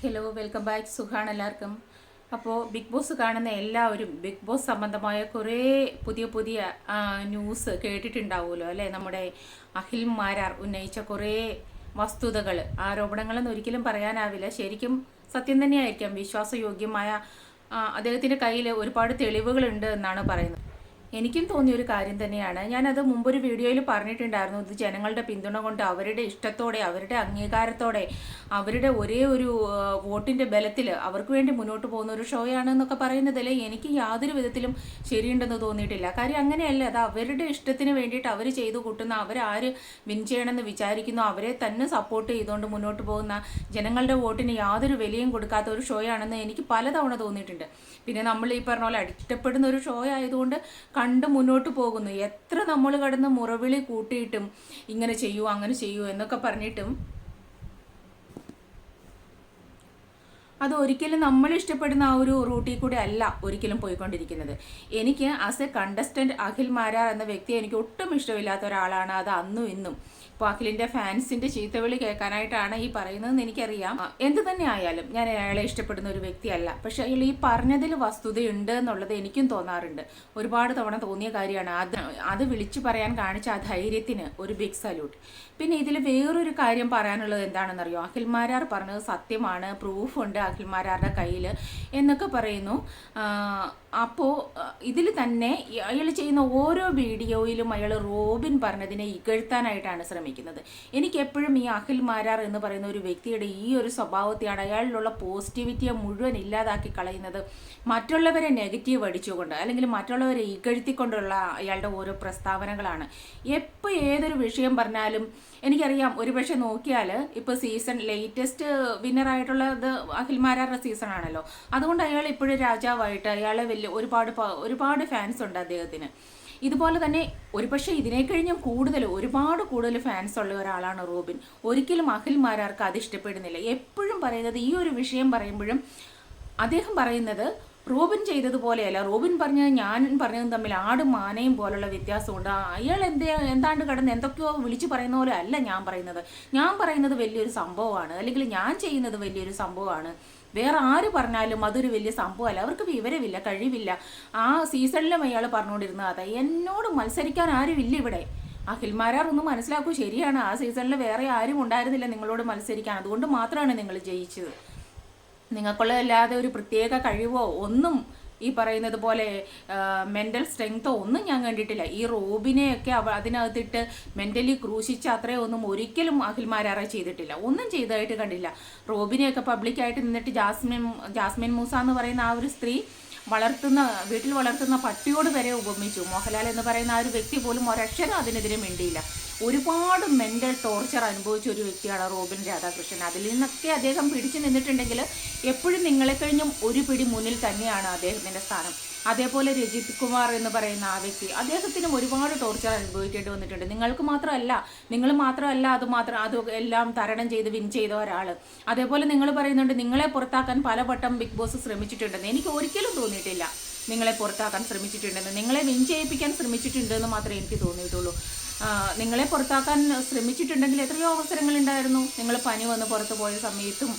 Hello welcome back സുഖാണ് എല്ലാവർക്കും. അപ്പോൾ ബിഗ് ബോസ് കാണുന്ന എല്ലാവരും ബിഗ് ബോസ് സംബന്ധമായ കുറേ പുതിയ പുതിയ ന്യൂസ് കേട്ടിട്ടുണ്ടാവുമല്ലോ അല്ലേ? നമ്മുടെ അഖിൽ മാരാർ ഉന്നയിച്ച കുറേ വസ്തുതകൾ ആരോപണങ്ങളെന്ന് ഒരിക്കലും പറയാനാവില്ല. ശരിക്കും സത്യം തന്നെയായിരിക്കാം. വിശ്വാസയോഗ്യമായ അദ്ദേഹത്തിന്റെ കയ്യിൽ ഒരുപാട് തെളിവുകളുണ്ട് എന്നാണ് പറയുന്നത്. എനിക്കും തോന്നിയ ഒരു കാര്യം തന്നെയാണ്. ഞാനത് മുമ്പൊരു വീഡിയോയിൽ പറഞ്ഞിട്ടുണ്ടായിരുന്നു. ഇത് ജനങ്ങളുടെ പിന്തുണ കൊണ്ട് അവരുടെ ഇഷ്ടത്തോടെ അവരുടെ അംഗീകാരത്തോടെ അവരുടെ ഒരേ ഒരു വോട്ടിന്റെ ബലത്തിൽ അവർക്ക് വേണ്ടി മുന്നോട്ട് പോകുന്ന ഒരു ഷോയാണ് എന്നൊക്കെ പറയുന്നതിൽ എനിക്ക് യാതൊരു വിധത്തിലും ശരിയുണ്ടെന്ന് തോന്നിയിട്ടില്ല. കാര്യം അങ്ങനെയല്ല. അത് അവരുടെ ഇഷ്ടത്തിന് വേണ്ടിയിട്ട് അവർ ചെയ്തു കൂട്ടുന്ന അവരാര് വിൻ ചെയ്യണമെന്ന് വിചാരിക്കുന്നു അവരെ തന്നെ സപ്പോർട്ട് ചെയ്തുകൊണ്ട് മുന്നോട്ട് പോകുന്ന ജനങ്ങളുടെ വോട്ടിന് യാതൊരു വിലയും കൊടുക്കാത്ത ഒരു ഷോയാണെന്ന് എനിക്ക് പലതവണ തോന്നിയിട്ടുണ്ട്. പിന്നെ നമ്മൾ ഈ പറഞ്ഞ പോലെ അടിഷ്ടപ്പെടുന്ന ഒരു ഷോ ആയതുകൊണ്ട് കണ്ട് മുന്നോട്ട് പോകുന്നു. എത്ര നമ്മൾ കടന്ന് മുറവിളി കൂട്ടിയിട്ടും ഇങ്ങനെ ചെയ്യൂ അങ്ങനെ ചെയ്യൂ എന്നൊക്കെ പറഞ്ഞിട്ടും അത് ഒരിക്കലും നമ്മൾ ഇഷ്ടപ്പെടുന്ന ആ ഒരു റൂട്ടിൽ കൂടെ അല്ല ഒരിക്കലും പോയിക്കൊണ്ടിരിക്കുന്നത്. എനിക്ക് as a contestant Akhil Marar എന്ന വ്യക്തി എനിക്ക് ഒട്ടും ഇഷ്ടമില്ലാത്ത ഒരാളാണ്. അത് അന്നും ഇന്നും. ഇപ്പോൾ അഖിലിന്റെ ഫാൻസിന്റെ ചീത്തവിളി കേൾക്കാനായിട്ടാണ് ഈ പറയുന്നതെന്ന് എനിക്കറിയാം. എന്ത് തന്നെ ആയാലും ഞാൻ അയാളെ ഇഷ്ടപ്പെടുന്ന ഒരു വ്യക്തിയല്ല പക്ഷെ അയാൾ ഈ പറഞ്ഞതിൽ വസ്തുതയുണ്ട് എന്നുള്ളത് എനിക്കും തോന്നാറുണ്ട്. ഒരുപാട് തവണ തോന്നിയ കാര്യമാണ്. അത് അത് വിളിച്ചു പറയാൻ കാണിച്ച ആ ധൈര്യത്തിന് ഒരു ബിഗ് സല്യൂട്ട് പിന്നെ ഇതിൽ വേറൊരു കാര്യം പറയാനുള്ളത് എന്താണെന്നറിയോ? അഖിൽ മാരാർ പറഞ്ഞത് സത്യമാണ് പ്രൂഫ് അഖിൽ കയ്യിൽ എന്നൊക്കെ പറയുന്നു. അപ്പോൾ ഇതിൽ തന്നെ അയാൾ ചെയ്യുന്ന ഓരോ വീഡിയോയിലും അയാൾ റോബിൻ പറഞ്ഞതിനെ ഇകഴ്ത്താനായിട്ടാണ് ശ്രമിക്കുന്നത്. എനിക്ക് എപ്പോഴും ഈ അഖിൽ മാരാർ എന്ന് പറയുന്ന ഒരു വ്യക്തിയുടെ ഈ ഒരു സ്വഭാവത്തെയാണ് അയാളിലുള്ള പോസിറ്റിവിറ്റിയെ മുഴുവൻ ഇല്ലാതാക്കി കളയുന്നത്. മറ്റുള്ളവരെ നെഗറ്റീവ് അടിച്ചുകൊണ്ട് അല്ലെങ്കിൽ മറ്റുള്ളവരെ ഇകഴ്ത്തിക്കൊണ്ടുള്ള അയാളുടെ ഓരോ പ്രസ്താവനകളാണ്. എപ്പോൾ ഏതൊരു വിഷയം പറഞ്ഞാലും എനിക്കറിയാം ഒരുപക്ഷെ നോക്കിയാൽ ഇപ്പോൾ സീസൺ ലേറ്റസ്റ്റ് വിന്നറായിട്ടുള്ളത് അഖിൽ മാരാറുടെ സീസൺ ആണല്ലോ അതുകൊണ്ട് അയാൾ ഇപ്പോഴും രാജാവായിട്ട് അയാളെ വലിയ ഒരുപാട് ഒരുപാട് ഫാൻസ് ഉണ്ട് അദ്ദേഹത്തിന്. ഇതുപോലെ തന്നെ ഒരുപക്ഷെ ഇതിനെ കഴിഞ്ഞും കൂടുതൽ ഒരുപാട് കൂടുതൽ ഫാൻസ് ഉള്ള ഒരാളാണ് റോബിൻ. ഒരിക്കലും അഖിൽ മാരാർക്ക് അത് ഇഷ്ടപ്പെടുന്നില്ല. എപ്പോഴും പറയുന്നത് ഈ ഒരു വിഷയം പറയുമ്പോഴും അദ്ദേഹം പറയുന്നത് റോബിൻ ചെയ്തതുപോലെയല്ല. റോബിൻ പറഞ്ഞത് ഞാൻ പറഞ്ഞതും തമ്മിൽ ആടും മാനയും പോലുള്ള വ്യത്യാസമുണ്ട്. അയാൾ എന്തേ എന്താണ്ട് കടന്ന് എന്തൊക്കെയോ വിളിച്ചു പറയുന്ന പോലെ അല്ല ഞാൻ പറയുന്നത്. ഞാൻ പറയുന്നത് വലിയൊരു സംഭവമാണ്. അല്ലെങ്കിൽ ഞാൻ ചെയ്യുന്നത് വലിയൊരു സംഭവമാണ്. വേറെ ആര് പറഞ്ഞാലും അതൊരു വലിയ സംഭവമല്ല. അവർക്ക് വിവരമില്ല കഴിവില്ല. ആ സീസണിലും അയാൾ പറഞ്ഞുകൊണ്ടിരുന്നത് അതെ എന്നോട് മത്സരിക്കാൻ ഇല്ല ഇവിടെ. അഖിൽമാരാർ ഒന്ന് മനസ്സിലാക്കൂ ശരിയാണ്. ആ സീസണിൽ വേറെ ആരും ഉണ്ടായിരുന്നില്ല നിങ്ങളോട് മത്സരിക്കാൻ. അതുകൊണ്ട് മാത്രമാണ് നിങ്ങൾ ജയിച്ചത്. നിങ്ങൾക്കുള്ളതല്ലാതെ ഒരു പ്രത്യേക കഴിവോ ഒന്നും ഈ പറയുന്നത് പോലെ മെന്റൽ സ്ട്രെങ്തോ ഒന്നും ഞാൻ കണ്ടിട്ടില്ല. ഈ റോബിനെയൊക്കെ അവ അതിനകത്തിട്ട് മെന്റലി ക്രൂശിച്ച് അത്രയും ഒന്നും ഒരിക്കലും അഖിൽമാരാറെ ചെയ്തിട്ടില്ല. ഒന്നും ചെയ്തതായിട്ട് കണ്ടില്ല. റോബിനെയൊക്കെ പബ്ലിക്കായിട്ട് നിന്നിട്ട് ജാസ്മിൻ ജാസ്മിൻ മൂസ എന്ന് പറയുന്ന ആ ഒരു സ്ത്രീ വളർത്തുന്ന വീട്ടിൽ വളർത്തുന്ന പട്ടിയോട് വരെ ഉപമിച്ചു. മോഹൻലാൽ എന്ന് പറയുന്ന ആ ഒരു വ്യക്തി പോലും ഒരക്ഷരം അതിനെതിരെ മിണ്ടിയില്ല. ഒരുപാട് മെന്റൽ ടോർച്ചർ അനുഭവിച്ച ഒരു വ്യക്തിയാണ് റോബിൻ രാധാകൃഷ്ണൻ. അതിൽ നിന്നൊക്കെ അദ്ദേഹം പിടിച്ചു നിന്നിട്ടുണ്ടെങ്കിൽ എപ്പോഴും നിങ്ങളെ കഴിഞ്ഞും ഒരു പിടി മുന്നിൽ തന്നെയാണ് അദ്ദേഹത്തിന്റെ സ്ഥാനം. അതേപോലെ രജിത് കുമാർ എന്ന് പറയുന്ന ആ വ്യക്തി അദ്ദേഹത്തിനും ഒരുപാട് ടോർച്ചർ അനുഭവിക്കേണ്ടി വന്നിട്ടുണ്ട്. നിങ്ങൾക്ക് മാത്രമല്ല നിങ്ങൾ മാത്രമല്ല അത് മാത്രം അത് എല്ലാം തരണം ചെയ്ത് വിൻ ചെയ്ത ഒരാൾ അതേപോലെ നിങ്ങൾ പറയുന്നുണ്ട് നിങ്ങളെ പുറത്താക്കാൻ പലവട്ടം ബിഗ് ബോസ് ശ്രമിച്ചിട്ടുണ്ടെന്ന്. എനിക്ക് ഒരിക്കലും തോന്നിയിട്ടില്ല നിങ്ങളെ പുറത്താക്കാൻ ശ്രമിച്ചിട്ടുണ്ടെന്ന്. നിങ്ങളെ വിൻ ചെയ്യിപ്പിക്കാൻ ശ്രമിച്ചിട്ടുണ്ടെന്ന് മാത്രമേ എനിക്ക് തോന്നിയിട്ടുള്ളൂ. നിങ്ങളെ പുറത്താക്കാൻ ശ്രമിച്ചിട്ടുണ്ടെങ്കിൽ എത്രയോ അവസരങ്ങളുണ്ടായിരുന്നു. നിങ്ങൾ പനി വന്ന് പുറത്ത് പോയ സമയത്തും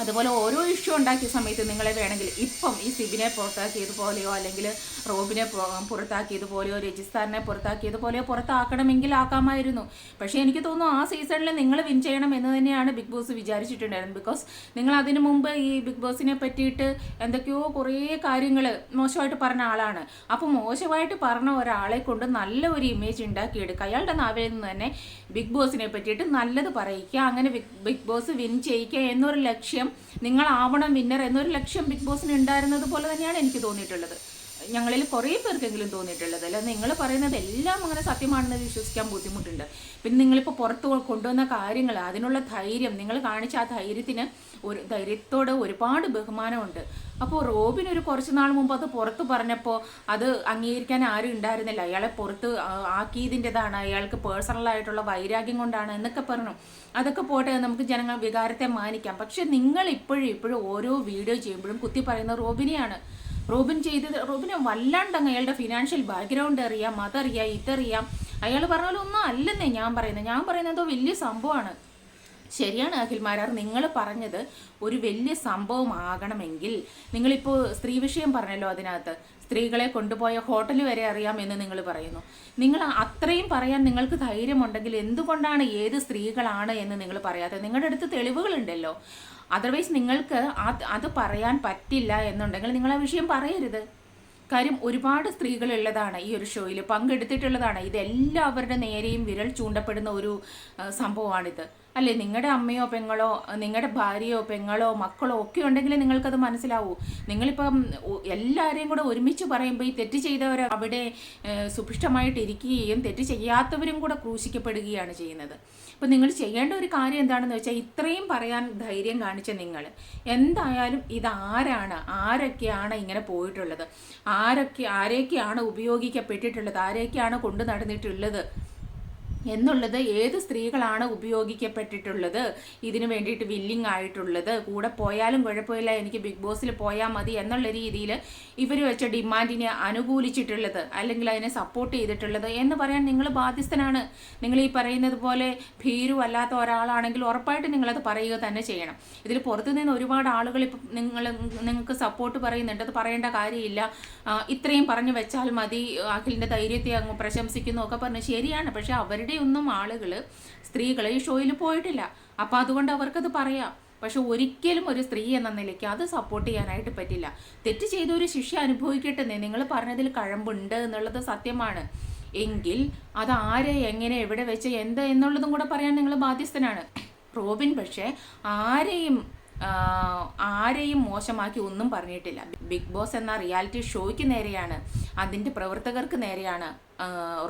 അതുപോലെ ഓരോ ഇഷ്യൂ ഉണ്ടാക്കിയ സമയത്ത് നിങ്ങളെ വേണമെങ്കിൽ ഇപ്പം ഈ സിബിനെ പുറത്താക്കിയതുപോലെയോ അല്ലെങ്കിൽ റോബിനെ പുറത്താക്കിയതുപോലെയോ രജിസ്ഥാനെ പുറത്താക്കിയതുപോലെയോ പുറത്താക്കണമെങ്കിൽ ആക്കാമായിരുന്നു. പക്ഷേ എനിക്ക് തോന്നുന്നു ആ സീസണിൽ നിങ്ങൾ വിൻ ചെയ്യണം എന്ന് തന്നെയാണ് ബിഗ് ബോസ് വിചാരിച്ചിട്ടുണ്ടായിരുന്നത്. ബിക്കോസ് നിങ്ങൾ അതിനു മുമ്പ് ഈ ബിഗ് ബോസിനെ പറ്റിയിട്ട് എന്തൊക്കെയോ കുറേ കാര്യങ്ങൾ മോശമായിട്ട് പറഞ്ഞ ആളാണ്. അപ്പോൾ മോശമായിട്ട് പറഞ്ഞ ഒരാളെ കൊണ്ട് നല്ല ഒരു ഇമേജ് ഉണ്ടാക്കിയെടുക്കുക. അയാളുടെ നാവിൽ നിന്ന് തന്നെ ബിഗ് ബോസിനെ പറ്റിയിട്ട് നല്ലത് പറയിക്കുക അങ്ങനെ ബിഗ് ബോസ് വിൻ ചെയ്യിക്കുക എന്നൊരു ലക്ഷ്യം നിങ്ങളാവണം വിന്നർ എന്നൊരു ലക്ഷ്യം ബിഗ് ബോസിന് ഉണ്ടായിരുന്നത് പോലെ തന്നെയാണ് എനിക്ക് തോന്നിയിട്ടുള്ളത്. ഞങ്ങളിൽ കുറേ പേർക്കെങ്കിലും തോന്നിയിട്ടുള്ളത്. അല്ല നിങ്ങൾ പറയുന്നത് എല്ലാം അങ്ങനെ സത്യമാണെന്ന് വിശ്വസിക്കാൻ ബുദ്ധിമുട്ടുണ്ട്. പിന്നെ നിങ്ങളിപ്പോൾ പുറത്ത് കൊണ്ടുവന്ന കാര്യങ്ങൾ അതിനുള്ള ധൈര്യം നിങ്ങൾ കാണിച്ച ആ ധൈര്യത്തിന് ഒരു ധൈര്യത്തോട് ഒരുപാട് ബഹുമാനമുണ്ട്. അപ്പോൾ റോബിൻ ഒരു കുറച്ച് നാൾ മുമ്പ് അത് പുറത്ത് പറഞ്ഞപ്പോൾ അത് അംഗീകരിക്കാൻ ആരും ഉണ്ടായിരുന്നില്ല. അയാളെ പുറത്ത് ആക്കിയതിന്റെതാണ്. അയാൾക്ക് പേഴ്സണലായിട്ടുള്ള വൈരാഗ്യം കൊണ്ടാണ് എന്നൊക്കെ പറഞ്ഞു. അതൊക്കെ പോട്ടെ നമുക്ക് ജനങ്ങൾ വികാരത്തെ മാനിക്കാം. പക്ഷെ നിങ്ങൾ ഇപ്പോഴും ഇപ്പോഴും ഓരോ വീഡിയോ ചെയ്യുമ്പോഴും കുത്തി പറയുന്ന റോബിനെയാണ്. റോബിൻ ചെയ്തത് റോബിനെ വല്ലാണ്ട് അങ്ങ് അയാളുടെ ഫിനാൻഷ്യൽ ബാക്ക്ഗ്രൗണ്ട് അറിയാം അതറിയാം ഇതറിയാം. അയാൾ പറഞ്ഞ ഒന്നും അല്ലെന്നേ ഞാൻ പറയുന്നത് ഞാൻ പറയുന്നത് എന്തോ വലിയ സംഭവമാണ്. ശരിയാണ് അഖിൽമാരാർ നിങ്ങൾ പറഞ്ഞത് ഒരു വലിയ സംഭവമാകണമെങ്കിൽ നിങ്ങളിപ്പോൾ സ്ത്രീ വിഷയം പറഞ്ഞല്ലോ അതിനകത്ത്. സ്ത്രീകളെ കൊണ്ടുപോയ ഹോട്ടൽ വരെ അറിയാമെന്ന് നിങ്ങൾ പറയുന്നു. നിങ്ങൾ അത്രയും പറയാൻ നിങ്ങൾക്ക് ധൈര്യമുണ്ടെങ്കിൽ എന്തുകൊണ്ടാണ് ഏത് സ്ത്രീകളാണ് എന്ന് നിങ്ങൾ പറയാത്തത്? നിങ്ങളുടെ അടുത്ത് തെളിവുകളുണ്ടല്ലോ. അതർവൈസ് നിങ്ങൾക്ക് അത് പറയാൻ പറ്റില്ല എന്നുണ്ടെങ്കിൽ നിങ്ങൾ ആ വിഷയം പറയരുത്. കാര്യം ഒരുപാട് സ്ത്രീകളുള്ളതാണ് ഈ ഒരു ഷോയിൽ പങ്കെടുത്തിട്ടുള്ളതാണ്. ഇതെല്ലാവരുടെ നേരെയും വിരൽ ചൂണ്ടപ്പെടുന്ന ഒരു സംഭവമാണിത്. അല്ലേ? നിങ്ങളുടെ അമ്മയോ പെങ്ങളോ നിങ്ങളുടെ ഭാര്യയോ പെങ്ങളോ മക്കളോ ഒക്കെ ഉണ്ടെങ്കിൽ നിങ്ങൾക്കത് മനസ്സിലാവൂ. നിങ്ങളിപ്പം എല്ലാവരെയും കൂടെ ഒരുമിച്ച് പറയുമ്പോൾ ഈ തെറ്റ് ചെയ്തവർ അവിടെ സുഭിഷ്ടമായിട്ട് ഇരിക്കുകയും തെറ്റ് ചെയ്യാത്തവരും കൂടെ ക്രൂശിക്കപ്പെടുകയാണ് ചെയ്യുന്നത്. അപ്പം നിങ്ങൾ ചെയ്യേണ്ട ഒരു കാര്യം എന്താണെന്ന് വെച്ചാൽ ഇത്രയും പറയാൻ ധൈര്യം കാണിച്ച നിങ്ങൾ എന്തായാലും ഇത് ഇതാരാണ് ആരൊക്കെയാണ് ഇങ്ങനെ പോയിട്ടുള്ളത്? ആരൊക്കെ ആരെയൊക്കെയാണ് ഉപയോഗിക്കപ്പെട്ടിട്ടുള്ളത്? ആരെയൊക്കെയാണ് കൊണ്ടു നടന്നിട്ടുള്ളത്? എന്നുള്ളത് ഏത് സ്ത്രീകളാണ് ഉപയോഗിക്കപ്പെട്ടിട്ടുള്ളത്? ഇതിനു വേണ്ടിയിട്ട് വില്ലിങ് ആയിട്ടുള്ളത്. കൂടെ പോയാലും കുഴപ്പമില്ല എനിക്ക് ബിഗ് ബോസിൽ പോയാൽ മതി എന്നുള്ള രീതിയിൽ ഇവർ വെച്ച ഡിമാൻഡിനെ അനുകൂലിച്ചിട്ടുള്ളത് അല്ലെങ്കിൽ അതിനെ സപ്പോർട്ട് ചെയ്തിട്ടുള്ളത് എന്ന് പറയാൻ നിങ്ങൾ ബാധ്യസ്ഥനാണ്. നിങ്ങൾ ഈ പറയുന്നത് പോലെ ഭീരു അല്ലാത്ത ഒരാളാണെങ്കിൽ ഉറപ്പായിട്ട് നിങ്ങളത് പറയുക തന്നെ ചെയ്യണം. ഇതിൽ പുറത്തു നിന്ന് ഒരുപാട് ആളുകൾ ഇപ്പം നിങ്ങൾ നിങ്ങൾക്ക് സപ്പോർട്ട് പറയുന്നുണ്ട്. അത് പറയേണ്ട കാര്യമില്ല. ഇത്രയും പറഞ്ഞു വെച്ചാൽ മതി. അഖിലിന്റെ ധൈര്യത്തെ അങ്ങ് പ്രശംസിക്കുന്നു ഒക്കെ പറഞ്ഞു ശരിയാണ്. പക്ഷേ അവരുടെ ഒന്നും ആളുകൾ സ്ത്രീകൾ ഈ ഷോയിൽ പോയിട്ടില്ല. അപ്പോൾ അതുകൊണ്ട് അവർക്കത് പറയാം. പക്ഷെ ഒരിക്കലും ഒരു സ്ത്രീ എന്ന നിലയ്ക്ക് അത് സപ്പോർട്ട് ചെയ്യാനായിട്ട് പറ്റില്ല. തെറ്റ് ചെയ്ത ഒരു ശിക്ഷ അനുഭവിക്കട്ടെ നിങ്ങൾ പറഞ്ഞതിൽ കഴമ്പുണ്ട് എന്നുള്ളത് സത്യമാണ്. എങ്കിൽ അത് ആരെ എങ്ങനെ എവിടെ വെച്ച് എന്ത് എന്നുള്ളതും കൂടെ പറയാൻ നിങ്ങൾ ബാധ്യസ്ഥനാണ്. റോബിൻ പക്ഷേ ആരെയും ആരെയും മോശമാക്കി ഒന്നും പറഞ്ഞിട്ടില്ല. ബിഗ് ബോസ് എന്ന റിയാലിറ്റി ഷോയ്ക്ക് നേരെയാണ് അതിന്റെ പ്രവർത്തകർക്ക് നേരെയാണ്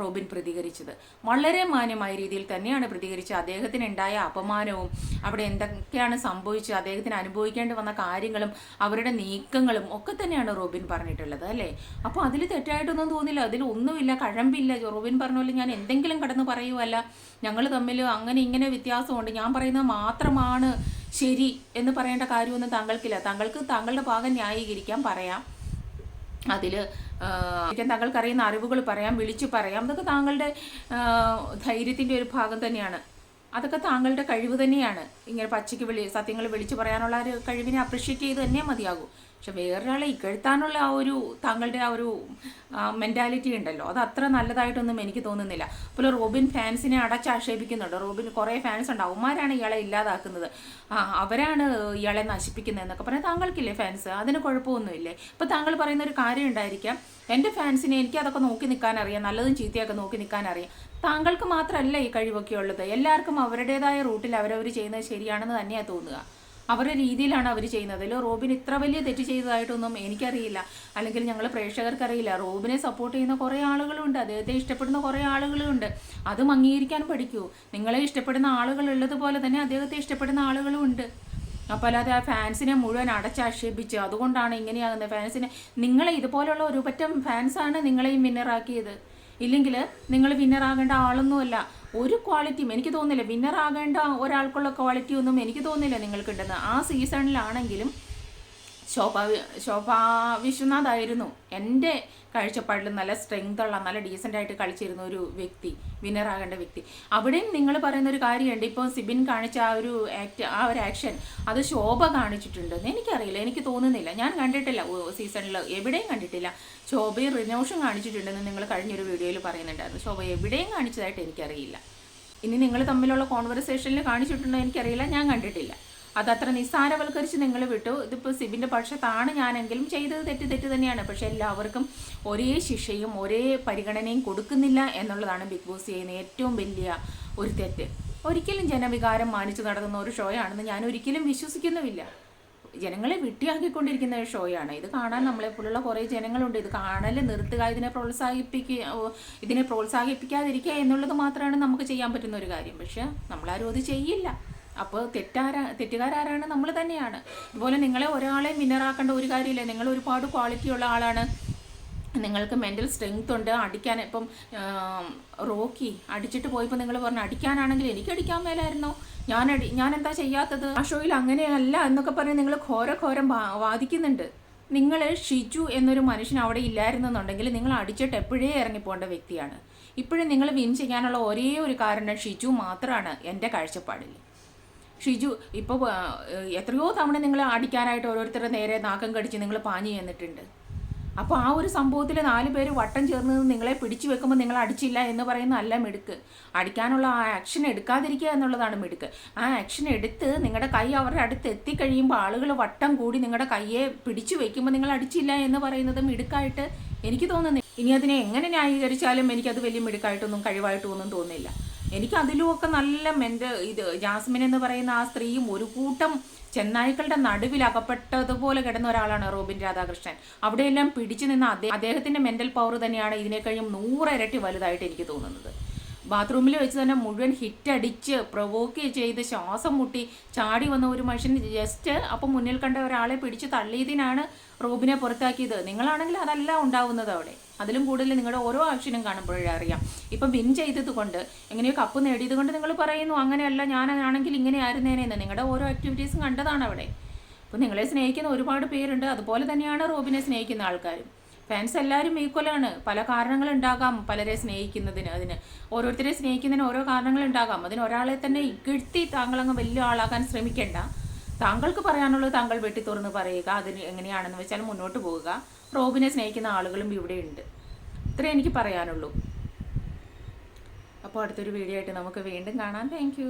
റോബിൻ പ്രതികരിച്ചത്. വളരെ മാന്യമായ രീതിയിൽ തന്നെയാണ് പ്രതികരിച്ചത്. അദ്ദേഹത്തിന് ഉണ്ടായ അപമാനവും അവിടെ എന്തൊക്കെയാണ് സംഭവിച്ചത് അദ്ദേഹത്തിന് അനുഭവിക്കേണ്ടി വന്ന കാര്യങ്ങളും അവരുടെ നീക്കങ്ങളും ഒക്കെ തന്നെയാണ് റോബിൻ പറഞ്ഞിട്ടുള്ളത് അല്ലേ? അപ്പോൾ അതിൽ തെറ്റായിട്ടൊന്നും തോന്നില്ല. അതിൽ ഒന്നുമില്ല കഴമ്പില്ല. റോബിൻ പറഞ്ഞ പോലെ ഞാൻ എന്തെങ്കിലും കടന്ന് പറയുമല്ല ഞങ്ങൾ തമ്മിൽ അങ്ങനെ ഇങ്ങനെ വ്യത്യാസമുണ്ട്. ഞാൻ പറയുന്നത് മാത്രമാണ്. ശരി എന്ന് പറയേണ്ട കാര്യമൊന്നും താങ്കൾക്കില്ല. താങ്കൾക്ക് താങ്കളുടെ ഭാഗം ന്യായീകരിക്കാൻ പറയാം. അതിൽ താങ്കൾക്കറിയുന്ന അറിവുകൾ പറയാം വിളിച്ചു പറയാം. അതൊക്കെ താങ്കളുടെ ധൈര്യത്തിന്റെ ഒരു ഭാഗം തന്നെയാണ്. അതൊക്കെ താങ്കളുടെ കഴിവ് തന്നെയാണ്. ഇങ്ങനെ പച്ചയ്ക്ക് വിളി സത്യങ്ങൾ വിളിച്ചു പറയാനുള്ള ഒരു കഴിവിനെ അപ്രീഷിയേറ്റ് ചെയ്ത് തന്നെ മതിയാകൂ. പക്ഷെ വേറൊരാളെ ഇകഴ്ത്താനുള്ള ആ ഒരു താങ്കളുടെ ആ ഒരു മെന്റാലിറ്റി ഉണ്ടല്ലോ. അത് അത്ര നല്ലതായിട്ടൊന്നും എനിക്ക് തോന്നുന്നില്ല. അപ്പോൾ റോബിൻ ഫാൻസിനെ അടച്ചാക്ഷേപിക്കുന്നുണ്ട്. റോബിൻ കുറേ ഫാൻസ് ഉണ്ട്. അവന്മാരാണ് ഇയാളെ ഇല്ലാതാക്കുന്നത്. ആ അവരാണ് ഇയാളെ നശിപ്പിക്കുന്നത് എന്നൊക്കെ പറഞ്ഞാൽ താങ്കൾക്കില്ലേ ഫാൻസ്? അതിന് കുഴപ്പമൊന്നുമില്ലേ? ഇപ്പോൾ താങ്കൾ പറയുന്ന ഒരു കാര്യം ഉണ്ടായിരിക്കാം. എന്റെ ഫാൻസിനെ എനിക്ക് അതൊക്കെ നോക്കി നിൽക്കാൻ അറിയാം. നല്ലതും ചീത്തയൊക്കെ നോക്കി നിൽക്കാൻ അറിയാം. താങ്കൾക്ക് മാത്രമല്ല ഈ കഴിവൊക്കെ ഉള്ളത്. എല്ലാവർക്കും അവരുടേതായ റൂട്ടിൽ അവരവർ ചെയ്യുന്നത് ശരിയാണെന്ന് തന്നെയാണ് തോന്നുക. അവരുടെ രീതിയിലാണ് അവർ ചെയ്യുന്നത്. അല്ലോ റോബിൻ ഇത്ര വലിയ തെറ്റ് ചെയ്തതായിട്ടൊന്നും എനിക്കറിയില്ല. അല്ലെങ്കിൽ ഞങ്ങൾ പ്രേക്ഷകർക്കറിയില്ല. റോബിനെ സപ്പോർട്ട് ചെയ്യുന്ന കുറേ ആളുകളുണ്ട്. അദ്ദേഹത്തെ ഇഷ്ടപ്പെടുന്ന കുറേ ആളുകളുണ്ട്. അതും അംഗീകരിക്കാൻ പഠിക്കൂ. നിങ്ങളെ ഇഷ്ടപ്പെടുന്ന ആളുകൾ ഉള്ളതുപോലെ തന്നെ അദ്ദേഹത്തെ ഇഷ്ടപ്പെടുന്ന ആളുകളും ഉണ്ട്. അപ്പോൾ അല്ലാതെ ആ ഫാൻസിനെ മുഴുവൻ അടച്ചാക്ഷേപിച്ച് അതുകൊണ്ടാണ് ഇങ്ങനെയാകുന്നത്. ഫാൻസിനെ നിങ്ങളെ ഇതുപോലുള്ള ഒരുപറ്റം ഫാൻസാണ് നിങ്ങളെയും വിന്നറാക്കിയത് ഇല്ലെങ്കിൽ നിങ്ങൾ വിന്നറാകേണ്ട ആളൊന്നുമല്ല. ഒരു ക്വാളിറ്റിയും എനിക്ക് തോന്നുന്നില്ല. വിന്നർ ആകേണ്ട ഒരാൾക്കുള്ള ക്വാളിറ്റി ഒന്നും എനിക്ക് തോന്നുന്നില്ല നിങ്ങൾക്കുണ്ടെന്ന്. ആ സീസണിലാണെങ്കിലും ശോഭ ശോഭ വിശ്വനാഥ് ആയിരുന്നു എന്റെ കാഴ്ചപ്പാടിൽ നല്ല സ്ട്രെങ്ത് ഉള്ള നല്ല ഡീസന്റ് ആയിട്ട് കളിച്ചിരുന്ന ഒരു വ്യക്തി വിന്നറാകേണ്ട വ്യക്തി. അവിടെയും നിങ്ങൾ പറയുന്ന ഒരു കാര്യമുണ്ട്. ഇപ്പോൾ സിബിൻ കാണിച്ച ആ ഒരു ആക്ട് ആ ഒരു ആക്ഷൻ അത് ശോഭ കാണിച്ചിട്ടുണ്ടെന്ന് എനിക്കറിയില്ല. എനിക്ക് തോന്നുന്നില്ല. ഞാൻ കണ്ടിട്ടില്ല. സീസണിൽ എവിടെയും കണ്ടിട്ടില്ല. ശോഭയും റിനോഷും കാണിച്ചിട്ടുണ്ടെന്ന് നിങ്ങൾ കഴിഞ്ഞൊരു വീഡിയോയിൽ പറയുന്നുണ്ടായിരുന്നു. ശോഭ എവിടെയും കാണിച്ചതായിട്ട് എനിക്കറിയില്ല. ഇനി നിങ്ങൾ തമ്മിലുള്ള കോൺവെർസേഷനിൽ കാണിച്ചിട്ടുണ്ടോ എനിക്കറിയില്ല. ഞാൻ കണ്ടിട്ടില്ല. അതത്ര നിസ്സാരവൽക്കരിച്ച് നിങ്ങൾ വിട്ടു. ഇതിപ്പോൾ സിബിന്റെ പക്ഷത്താണ് ഞാനെങ്കിലും ചെയ്തത് തെറ്റ് തെറ്റ് തന്നെയാണ്. പക്ഷേ എല്ലാവർക്കും ഒരേ ശിക്ഷയും ഒരേ പരിഗണനയും കൊടുക്കുന്നില്ല എന്നുള്ളതാണ് ബിഗ് ബോസ് ചെയ്യുന്ന ഏറ്റവും വലിയ ഒരു തെറ്റ്. ഒരിക്കലും ജനവികാരം മാനിച്ചു നടത്തുന്ന ഒരു ഷോയാണെന്ന് ഞാൻ ഒരിക്കലും വിശ്വസിക്കുന്നുമില്ല. ജനങ്ങളെ വിട്ടിയാക്കിക്കൊണ്ടിരിക്കുന്ന ഒരു ഷോയാണ്. ഇത് കാണാൻ നമ്മളെപ്പോലുള്ള കുറേ ജനങ്ങളുണ്ട്. ഇത് കാണൽ നിർത്തുക ഇതിനെ പ്രോത്സാഹിപ്പിക്കുക ഇതിനെ പ്രോത്സാഹിപ്പിക്കാതിരിക്കുക എന്നുള്ളത് മാത്രമാണ് നമുക്ക് ചെയ്യാൻ പറ്റുന്ന ഒരു കാര്യം. പക്ഷേ നമ്മളാരും അത് ചെയ്യില്ല. അപ്പോൾ തെറ്റാരാ തെറ്റുകാരാരാണ് നമ്മൾ തന്നെയാണ്. അതുപോലെ നിങ്ങളെ ഒരാളെ വിന്നറാക്കേണ്ട ഒരു കാര്യമില്ല. നിങ്ങൾ ഒരുപാട് ക്വാളിറ്റി ഉള്ള ആളാണ്. നിങ്ങൾക്ക് മെന്റൽ സ്ട്രെങ്ത് ഉണ്ട്. അടിക്കാൻ ഇപ്പം റോക്കി അടിച്ചിട്ട് പോയപ്പോൾ നിങ്ങൾ പറഞ്ഞു അടിക്കാനാണെങ്കിൽ എനിക്ക് അടിക്കാൻ മേലായിരുന്നോ? ഞാൻ അടി ഞാൻ എന്താ ചെയ്യാത്തത്? ആ ഷോയിൽ അങ്ങനെയല്ല എന്നൊക്കെ പറഞ്ഞ് നിങ്ങൾ ഘോര ഘോരം വാദിക്കുന്നുണ്ട്. നിങ്ങൾ ഷിജു എന്നൊരു മനുഷ്യൻ അവിടെ ഇല്ലായിരുന്നെന്നുണ്ടെങ്കിൽ നിങ്ങൾ അടിച്ചിട്ട് എപ്പോഴേ ഇറങ്ങിപ്പോണ്ട വ്യക്തിയാണ്. ഇപ്പോഴും നിങ്ങൾ വിൻ ചെയ്യാനുള്ള ഒരേ ഒരു കാരണം ഷിജു മാത്രമാണ് എന്റെ കാഴ്ചപ്പാടിൽ. ഷിജു ഇപ്പോൾ എത്രയോ തവണ നിങ്ങൾ അടിക്കാനായിട്ട് ഓരോരുത്തരുടെ നേരെ നാക്കം കടിച്ച് നിങ്ങൾ പാഞ്ഞു ചെന്നിട്ടുണ്ട്. അപ്പോൾ ആ ഒരു സംഭവത്തിൽ നാല് പേര് വട്ടം ചേർന്ന് നിങ്ങളെ പിടിച്ചു വെക്കുമ്പോൾ നിങ്ങൾ അടിച്ചില്ല എന്ന് പറയുന്ന അല്ല മിടുക്ക്. അടിക്കാനുള്ള ആ ആക്ഷൻ എടുക്കാതിരിക്കുക എന്നുള്ളതാണ് മിടുക്ക്. ആ ആക്ഷൻ എടുത്ത് നിങ്ങളുടെ കൈ അവരുടെ അടുത്ത് എത്തിക്കഴിയുമ്പോൾ ആളുകൾ വട്ടം കൂടി നിങ്ങളുടെ കയ്യെ പിടിച്ചു വെക്കുമ്പോൾ നിങ്ങൾ അടിച്ചില്ല എന്ന് പറയുന്നത് മിടുക്കായിട്ട് എനിക്ക് തോന്നുന്നില്ല. ഇനി അതിനെ എങ്ങനെ ന്യായീകരിച്ചാലും എനിക്കത് വലിയ മിടുക്കായിട്ടൊന്നും കഴിവായിട്ടൊന്നും തോന്നില്ല എനിക്ക് അതിലുമൊക്കെ നല്ല മെന്റ് ഇത് ജാസ്മിൻ എന്ന് പറയുന്ന ആ സ്ത്രീയും ഒരു കൂട്ടം ചെന്നായ്ക്കളുടെ നടുവിൽ അകപ്പെട്ടതുപോലെ കിടന്ന ഒരാളാണ് റോബിൻ രാധാകൃഷ്ണൻ. അവിടെയെല്ലാം പിടിച്ചു നിന്ന അദ്ദേഹം മെന്റൽ പവർ തന്നെയാണ് ഇതിനേക്കഴിയും നൂറിരട്ടി വലുതായിട്ട് എനിക്ക് തോന്നുന്നത്. ബാത്റൂമിൽ വെച്ച് തന്നെ മുഴുവൻ ഹിറ്റ് അടിച്ച് പ്രൊവോക്ക് ചെയ്ത് ശ്വാസം മുട്ടി ചാടി വന്ന ഒരു മനുഷ്യൻ ജസ്റ്റ് അപ്പം മുന്നിൽ കണ്ട ഒരാളെ പിടിച്ച് തള്ളിയതിനാണ് റോബിനെ പുറത്താക്കിയത്. നിങ്ങളാണെങ്കിൽ അതല്ല ഉണ്ടാവുന്നത് അവിടെ. അതിലും കൂടുതൽ നിങ്ങളുടെ ഓരോ ആക്ഷനും കാണുമ്പോഴേ അറിയാം. ഇപ്പം വിൻ ചെയ്തത് കൊണ്ട് എങ്ങനെയോ കപ്പ് നേടിയത് കൊണ്ട് നിങ്ങൾ പറയുന്നു അങ്ങനെയല്ല ഞാനാണെങ്കിൽ ഇങ്ങനെ ആയിരുന്നേനെന്ന് നിങ്ങളുടെ ഓരോ ആക്ടിവിറ്റീസും കണ്ടതാണ് അവിടെ. അപ്പോൾ നിങ്ങളെ സ്നേഹിക്കുന്ന ഒരുപാട് പേരുണ്ട്. അതുപോലെ തന്നെയാണ് റോബിനെ സ്നേഹിക്കുന്ന ആൾക്കാരും. ഫാൻസ് എല്ലാവരും ഈക്വലാണ് പല കാരണങ്ങൾ ഉണ്ടാകാം പലരെ സ്നേഹിക്കുന്നതിന് അതിന്. ഓരോരുത്തരെ സ്നേഹിക്കുന്നതിന് ഓരോ കാരണങ്ങൾ ഉണ്ടാകാം. അതിന് ഒരാളെ തന്നെ ഇകഴ്ത്തി താങ്കളങ്ങ് വലിയ ആളാക്കാൻ ശ്രമിക്കേണ്ട. താങ്കൾക്ക് പറയാനുള്ളത് താങ്കൾ വെട്ടി തുറന്ന് പറയുക അതിന് എങ്ങനെയാണെന്ന് വെച്ചാൽ മുന്നോട്ട് പോവുക. റോബിനെ സ്നേഹിക്കുന്ന ആളുകളും ഇവിടെയുണ്ട് ഇത്രേ എനിക്ക് പറയാനുള്ളൂ. അപ്പോൾ അടുത്തൊരു വീഡിയോ ആയിട്ട് നമുക്ക് വീണ്ടും കാണാം. താങ്ക്